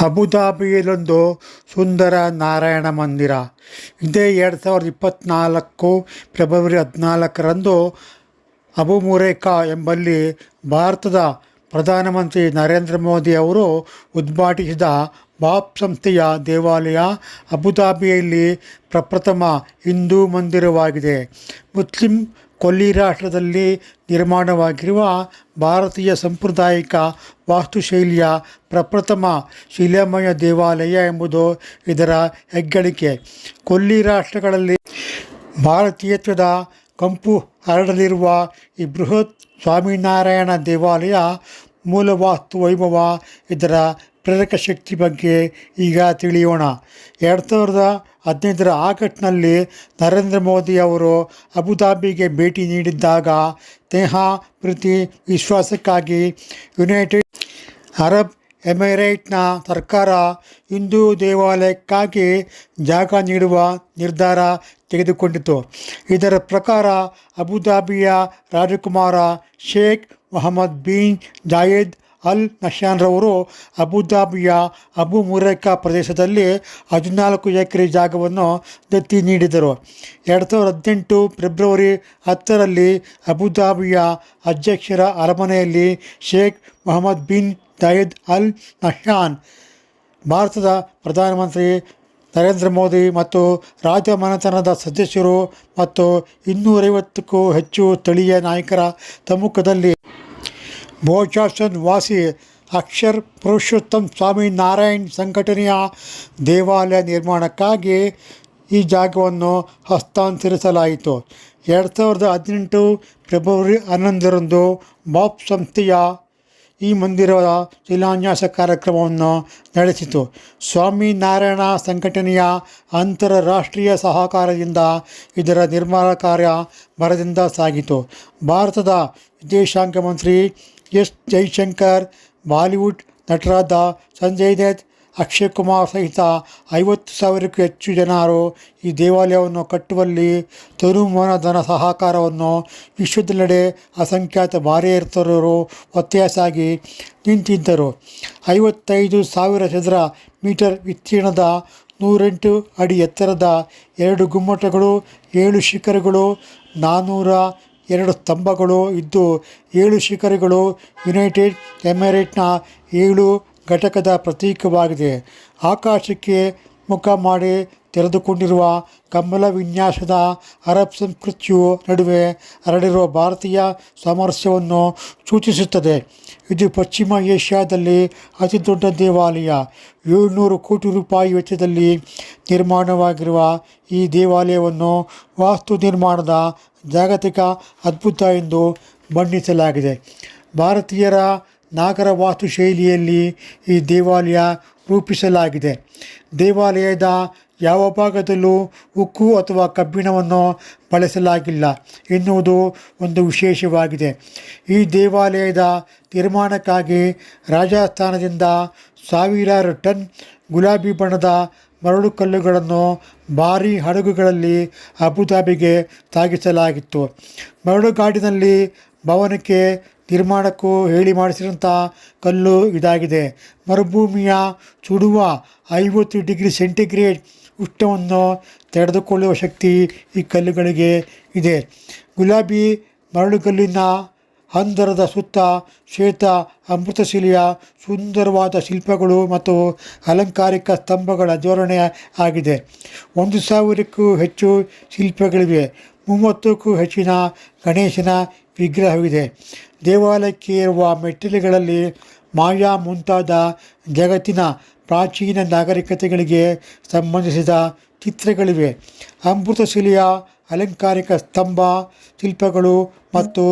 ಅಬುಧಾಬಿಯಲ್ಲೊಂದು ಸುಂದರ ನಾರಾಯಣ ಮಂದಿರ. ಇದೇ ಎರಡು ಸಾವಿರದ ಇಪ್ಪತ್ತ್ನಾಲ್ಕು ಫೆಬ್ರವರಿ ಹದಿನಾಲ್ಕರಂದು ಅಬು ಮುರೇಕಾ ಎಂಬಲ್ಲಿ ಭಾರತದ ಪ್ರಧಾನಮಂತ್ರಿ ನರೇಂದ್ರ ಮೋದಿ ಅವರು ಉದ್ಘಾಟಿಸಿದ ಬಾಪ್ ಸಂಸ್ಥೆಯ ದೇವಾಲಯ ಅಬುದಾಬಿಯಲ್ಲಿ ಪ್ರಪ್ರಥಮ ಹಿಂದೂ ಮಂದಿರವಾಗಿದೆ. ಮುಸ್ಲಿಂ ಕೊಲ್ಲಿ ರಾಷ್ಟ್ರದಲ್ಲಿ ನಿರ್ಮಾಣವಾಗಿರುವ ಭಾರತೀಯ ಸಾಂಪ್ರದಾಯಿಕ ವಾಸ್ತುಶೈಲಿಯ ಪ್ರಪ್ರಥಮ ಶಿಲಾಮಯ ದೇವಾಲಯ ಎಂಬುದು ಇದರ ಹೆಗ್ಗಳಿಕೆ. ಕೊಲ್ಲಿ ರಾಷ್ಟ್ರಗಳಲ್ಲಿ ಭಾರತೀಯತ್ವದ ಕಂಪು ಹರಡಲಿರುವ ಈ ಬೃಹತ್ ಸ್ವಾಮಿನಾರಾಯಣ ದೇವಾಲಯ ಮೂಲ ವಾಸ್ತು ವೈಭವ ಇದರ ಪ್ರೇರಕ ಶಕ್ತಿ ಬಗ್ಗೆ ಈಗ ತಿಳಿಯೋಣ. ಎರಡು ಸಾವಿರದ ಹದಿನೈದರ ಆಗಸ್ಟ್ನಲ್ಲಿ ನರೇಂದ್ರ ಮೋದಿ ಅವರು ಅಬುಧಾಬಿಗೆ ಭೇಟಿ ನೀಡಿದ್ದಾಗ ಸ್ನೇಹ ಪ್ರೀತಿ ವಿಶ್ವಾಸಕ್ಕಾಗಿ ಯುನೈಟೆಡ್ ಅರಬ್ ಎಮಿರೇಟ್ನ ಸರ್ಕಾರ ಹಿಂದೂ ದೇವಾಲಯಕ್ಕಾಗಿ ಜಾಗ ನೀಡುವ ನಿರ್ಧಾರ ತೆಗೆದುಕೊಂಡಿತು. ಇದರ ಪ್ರಕಾರ ಅಬುಧಾಬಿಯ ರಾಜಕುಮಾರ Sheikh Mohammed bin Zayed Al ನಶಾನ್ರವರು ಅಬುಧಾಬಿಯ Abu ಮುರೇಕಾ ಪ್ರದೇಶದಲ್ಲಿ ಹದಿನಾಲ್ಕು ಎಕರೆ ಜಾಗವನ್ನು ದತ್ತಿ ನೀಡಿದರು. ಎರಡು ಸಾವಿರದ ಹದಿನೆಂಟು ಫೆಬ್ರವರಿ ಹತ್ತರಲ್ಲಿ ಅಬುಧಾಬಿಯ ಅಧ್ಯಕ್ಷರ ಅರಮನೆಯಲ್ಲಿ ಶೇಖ್ ಮೊಹಮ್ಮದ್ ಬಿನ್ ದಯದ್ ಅಲ್ ನಶಾನ್, ಭಾರತದ ಪ್ರಧಾನಮಂತ್ರಿ ನರೇಂದ್ರ ಮೋದಿ ಮತ್ತು ರಾಜಮನೆತನದ ಸದಸ್ಯರು ಮತ್ತು ಇನ್ನೂರೈವತ್ತಕ್ಕೂ ಹೆಚ್ಚು ಸ್ಥಳೀಯ ನಾಯಕರ ಸಮ್ಮುಖದಲ್ಲಿ ಭೋಜಾಸನ್ ವಾಸಿ ಅಕ್ಷರ್ ಪುರುಷೋತ್ತಮ್ ಸ್ವಾಮಿ ನಾರಾಯಣ್ ಸಂಘಟನೆಯ ದೇವಾಲಯ ನಿರ್ಮಾಣಕ್ಕಾಗಿ ಈ ಜಾಗವನ್ನು ಹಸ್ತಾಂತರಿಸಲಾಯಿತು. ಎರಡು ಸಾವಿರದ ಹದಿನೆಂಟು ಫೆಬ್ರವರಿ ಹನ್ನೊಂದರಂದು ಬಾಪ್ ಸಂಸ್ಥೆಯ ಈ ಮಂದಿರದ ಶಿಲಾನ್ಯಾಸ ಕಾರ್ಯಕ್ರಮವನ್ನು ನಡೆಸಿತು. ಸ್ವಾಮಿ ನಾರಾಯಣ ಸಂಘಟನೆಯ ಅಂತಾರಾಷ್ಟ್ರೀಯ ಸಹಕಾರದಿಂದ ಇದರ ನಿರ್ಮಾಣ ಕಾರ್ಯ ಭರದಿಂದ ಸಾಗಿತು. ಭಾರತದ ವಿದೇಶಾಂಗ ಮಂತ್ರಿ ಎಸ್ ಜೈಶಂಕರ್, ಬಾಲಿವುಡ್ ನಟರಾದ ಸಂಜಯ್ ದತ್, ಅಕ್ಷಯ್ ಕುಮಾರ್ ಸಹಿತ ಐವತ್ತು ಸಾವಿರಕ್ಕೂ ಹೆಚ್ಚು ಜನರು ಈ ದೇವಾಲಯವನ್ನು ಕಟ್ಟುವಲ್ಲಿ ತನುಮನ ಧನ ಸಹಕಾರವನ್ನು ವಿಶ್ವದೆಲ್ಲೆಡೆ ಅಸಂಖ್ಯಾತ ಭಾರತೀಯರು ಒತ್ತಾಸಾಗಿ ನಿಂತಿದ್ದರು. ಐವತ್ತೈದು ಸಾವಿರ ಚದರ ಮೀಟರ್ ವಿಸ್ತೀರ್ಣದ ನೂರೆಂಟು ಅಡಿ ಎತ್ತರದ ಎರಡು ಗುಮ್ಮಟಗಳು, ಏಳು ಶಿಖರಗಳು ನಾನ್ನೂರ ಎರಡು ಸ್ತಂಭಗಳು ಇದ್ದು ಏಳು ಶಿಖರಗಳು ಯುನೈಟೆಡ್ ಎಮಿರೇಟ್ನ ಏಳು ಘಟಕದ ಪ್ರತೀಕವಾಗಿದೆ. ಆಕಾಶಕ್ಕೆ ಮುಖ ಮಾಡಿ ತೆರೆದುಕೊಂಡಿರುವ ಕಮಲ ವಿನ್ಯಾಸದ ಅರಬ್ ಸಂಸ್ಕೃತಿಯು ನಡುವೆ ಹರಡಿರುವ ಭಾರತೀಯ ಸಾಮರಸ್ಯವನ್ನು ಸೂಚಿಸುತ್ತದೆ. ಇದು ಪಶ್ಚಿಮ ಏಷ್ಯಾದಲ್ಲಿ ಅತಿ ದೊಡ್ಡ ದೇವಾಲಯ. ಏಳ್ನೂರು ಕೋಟಿ ರೂಪಾಯಿ ವೆಚ್ಚದಲ್ಲಿ ನಿರ್ಮಾಣವಾಗಿರುವ ಈ ದೇವಾಲಯವನ್ನು ವಾಸ್ತು ನಿರ್ಮಾಣದ ಜಾಗತಿಕ ಅದ್ಭುತ ಎಂದು ಬಣ್ಣಿಸಲಾಗಿದೆ. ಭಾರತೀಯರ ನಾಗರ ವಾಸ್ತುಶೈಲಿಯಲ್ಲಿ ಈ ದೇವಾಲಯ ರೂಪಿಸಲಾಗಿದೆ. ದೇವಾಲಯದ ಯಾವ ಭಾಗದಲ್ಲೂ ಉಕ್ಕು ಅಥವಾ ಕಬ್ಬಿಣವನ್ನು ಬಳಸಲಾಗಿಲ್ಲ ಎನ್ನುವುದು ಒಂದು ವಿಶೇಷವಾಗಿದೆ. ಈ ದೇವಾಲಯದ ನಿರ್ಮಾಣಕ್ಕಾಗಿ ರಾಜಸ್ಥಾನದಿಂದ ಸಾವಿರಾರು ಟನ್ ಗುಲಾಬಿ ಬಣ್ಣದ ಮರಳು ಕಲ್ಲುಗಳನ್ನು ಭಾರೀ ಹಡಗುಗಳಲ್ಲಿ ಅಬುಧಾಬಿಗೆ ಸಾಗಿಸಲಾಗಿತ್ತು ಮರಳುಗಾಡಿನಲ್ಲಿ ಭವನಕ್ಕೆ ನಿರ್ಮಾಣಕ್ಕೂ ಹೇಳಿ ಮಾಡಿಸಿದಂಥ ಕಲ್ಲು ಇದಾಗಿದೆ. ಮರುಭೂಮಿಯ ಸುಡುವ ಐವತ್ತು ಡಿಗ್ರಿ ಸೆಂಟಿಗ್ರೇಡ್ ಉಷ್ಣವನ್ನು ತಡೆದುಕೊಳ್ಳುವ ಶಕ್ತಿ ಈ ಕಲ್ಲುಗಳಿಗೆ ಇದೆ. ಗುಲಾಬಿ ಮರಳುಗಲ್ಲಿನ ಹಂದರದ ಸುತ್ತ ಶ್ವೇತ, ಅಮೃತಶಿಲೆಯ ಸುಂದರವಾದ ಶಿಲ್ಪಗಳು ಮತ್ತು ಅಲಂಕಾರಿಕ ಸ್ತಂಭಗಳ ಜೋಡಣೆ ಆಗಿದೆ. ಒಂದು ಸಾವಿರಕ್ಕೂ ಹೆಚ್ಚು ಶಿಲ್ಪಗಳಿವೆ. ಮೂವತ್ತಕ್ಕೂ ಹೆಚ್ಚಿನ ಗಣೇಶನ ವಿಗ್ರಹವಿದೆ. ದೇವಾಲಯಕ್ಕೆ ಇರುವ ಮೆಟ್ಟಿಲುಗಳಲ್ಲಿ ಮಾಯಾ ಮುಂತಾದ ಜಗತ್ತಿನ ಪ್ರಾಚೀನ ನಾಗರಿಕತೆಗಳಿಗೆ ಸಂಬಂಧಿಸಿದ ಚಿತ್ರಗಳಿವೆ. ಅಮೃತಶಿಲೆಯ ಅಲಂಕಾರಿಕ ಸ್ತಂಭ, ಶಿಲ್ಪಗಳು ಮತ್ತು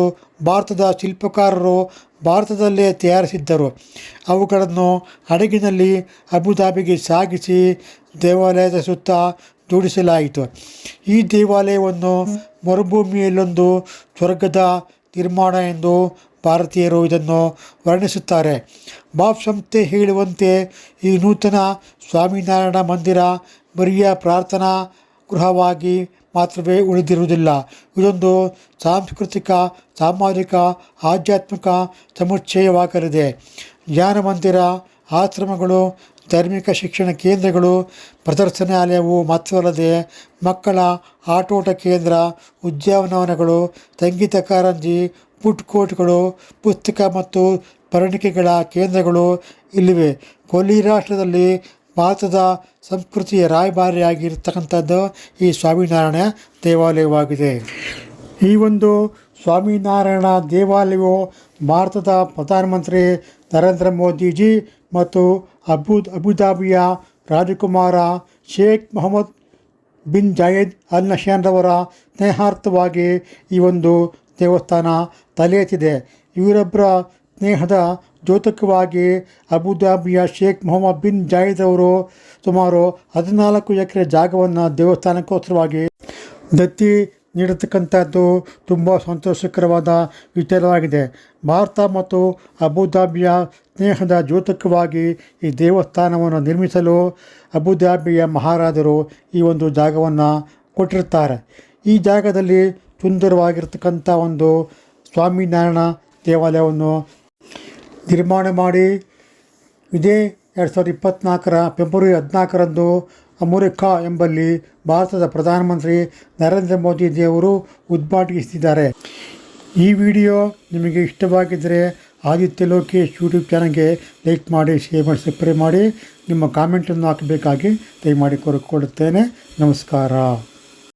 ಭಾರತದ ಶಿಲ್ಪಕಾರರು ಭಾರತದಲ್ಲೇ ತಯಾರಿಸಿದ್ದರು. ಅವುಗಳನ್ನು ಹಡಗಿನಲ್ಲಿ ಅಬುಧಾಬಿಗೆ ಸಾಗಿಸಿ ದೇವಾಲಯದ ಸುತ್ತ ಜೋಡಿಸಲಾಯಿತು. ಈ ದೇವಾಲಯವನ್ನು ಮರುಭೂಮಿಯಲ್ಲೊಂದು ಸ್ವರ್ಗದ ನಿರ್ಮಾಣ ಎಂದು ಭಾರತೀಯರು ಇದನ್ನು ವರ್ಣಿಸುತ್ತಾರೆ. ಬಾಬ್ ಸಂಸ್ಥೆ ಹೇಳುವಂತೆ ಈ ನೂತನ ಸ್ವಾಮಿನಾರಾಯಣ ಮಂದಿರ ಬರಿಯ ಪ್ರಾರ್ಥನಾ ಗೃಹವಾಗಿ ಮಾತ್ರವೇ ಉಳಿದಿರುವುದಿಲ್ಲ. ಇದೊಂದು ಸಾಂಸ್ಕೃತಿಕ, ಸಾಮಾಜಿಕ, ಆಧ್ಯಾತ್ಮಿಕ ಸಮುಚ್ಚಯವಾಗಲಿದೆ. ಜ್ಞಾನ ಮಂದಿರ ಆಶ್ರಮಗಳು, ಧಾರ್ಮಿಕ ಶಿಕ್ಷಣ ಕೇಂದ್ರಗಳು, ಪ್ರದರ್ಶನಾಲಯವು ಮಾತ್ರವಲ್ಲದೆ ಮಕ್ಕಳ ಆಟೋಟ ಕೇಂದ್ರ, ಉದ್ಯಾನವನಗಳು, ಸಂಗೀತ ಕಾರಂಜಿ ಫುಡ್ ಕೋರ್ಟ್ಗಳು ಪುಸ್ತಕ ಮತ್ತು ಪರಣಿಕೆಗಳ ಕೇಂದ್ರಗಳು ಇಲ್ಲಿವೆ. ಕೊಲ್ಲಿ ರಾಷ್ಟ್ರದಲ್ಲಿ ಭಾರತದ ಸಂಸ್ಕೃತಿಯ ರಾಯಭಾರಿಯಾಗಿರ್ತಕ್ಕಂಥದ್ದು ಈ ಸ್ವಾಮಿನಾರಾಯಣ ದೇವಾಲಯವಾಗಿದೆ. ಈ ಒಂದು ಸ್ವಾಮಿನಾರಾಯಣ ದೇವಾಲಯವು ಭಾರತದ ಪ್ರಧಾನಮಂತ್ರಿ ನರೇಂದ್ರ ಮೋದಿಜಿ ಮತ್ತು ಅಬು ಅಬುದಾಬಿಯ ರಾಜಕುಮಾರ Sheikh Mohammed bin Zayed Al ನಶಾನ್ರವರ ಸ್ನೇಹಾರ್ಥವಾಗಿ ಈ ಒಂದು ದೇವಸ್ಥಾನ ತಲೆ ಎತ್ತಿದೆ ಇವರೊಬ್ಬರ ಸ್ನೇಹದ ದ್ಯೋತಕವಾಗಿ ಅಬುದಾಬಿಯ ಶೇಖ್ ಮೊಹಮ್ಮದ್ ಬಿನ್ ಜಾಯಿದ್ ಅವರು ಸುಮಾರು ಹದಿನಾಲ್ಕು ಎಕರೆ ಜಾಗವನ್ನು ದೇವಸ್ಥಾನಕ್ಕೋಸ್ಕರವಾಗಿ ದತ್ತಿ ನೀಡತಕ್ಕಂಥದ್ದು ತುಂಬ ಸಂತೋಷಕರವಾದ ವಿಚಾರವಾಗಿದೆ. ಭಾರತ ಮತ್ತು ಅಬುದಾಬಿಯ ಸ್ನೇಹದ ದ್ಯೋತಕವಾಗಿ ಈ ದೇವಸ್ಥಾನವನ್ನು ನಿರ್ಮಿಸಲು ಅಬುದಾಬಿಯ ಮಹಾರಾಜರು ಈ ಒಂದು ಜಾಗವನ್ನು ಕೊಟ್ಟಿರ್ತಾರೆ ಈ ಜಾಗದಲ್ಲಿ ಸುಂದರವಾಗಿರ್ತಕ್ಕಂಥ ಒಂದು ಸ್ವಾಮಿನಾರಾಯಣ ದೇವಾಲಯವನ್ನು ನಿರ್ಮಾಣ ಮಾಡಿ ಇದೇ ಎರಡು ಸಾವಿರದ ಇಪ್ಪತ್ತ್ನಾಲ್ಕರ ಫೆಬ್ರವರಿ ಹದಿನಾಲ್ಕರಂದು ಅಮೆರಿಕಾ ಎಂಬಲ್ಲಿ ಭಾರತದ ಪ್ರಧಾನಮಂತ್ರಿ ನರೇಂದ್ರ ಮೋದಿ ದೇವರು ಉದ್ಘಾಟಿಸಿದ್ದಾರೆ. ಈ ವಿಡಿಯೋ ನಿಮಗೆ ಇಷ್ಟವಾಗಿದ್ದರೆ ಆದಿತ್ಯ ಲೋಕೇಶ್ ಯೂಟ್ಯೂಬ್ ಚಾನಲ್ಗೆ ಲೈಕ್ ಮಾಡಿ, ಶೇರ್ ಮಾಡಿ, ಸಬ್ಸ್ಕ್ರೈಬ್ ಮಾಡಿ, ನಿಮ್ಮ ಕಾಮೆಂಟನ್ನು ಹಾಕಬೇಕಾಗಿ ದಯಮಾಡಿ ಕೋರಿಕೊಳ್ಳುತ್ತೇನೆ. ನಮಸ್ಕಾರ.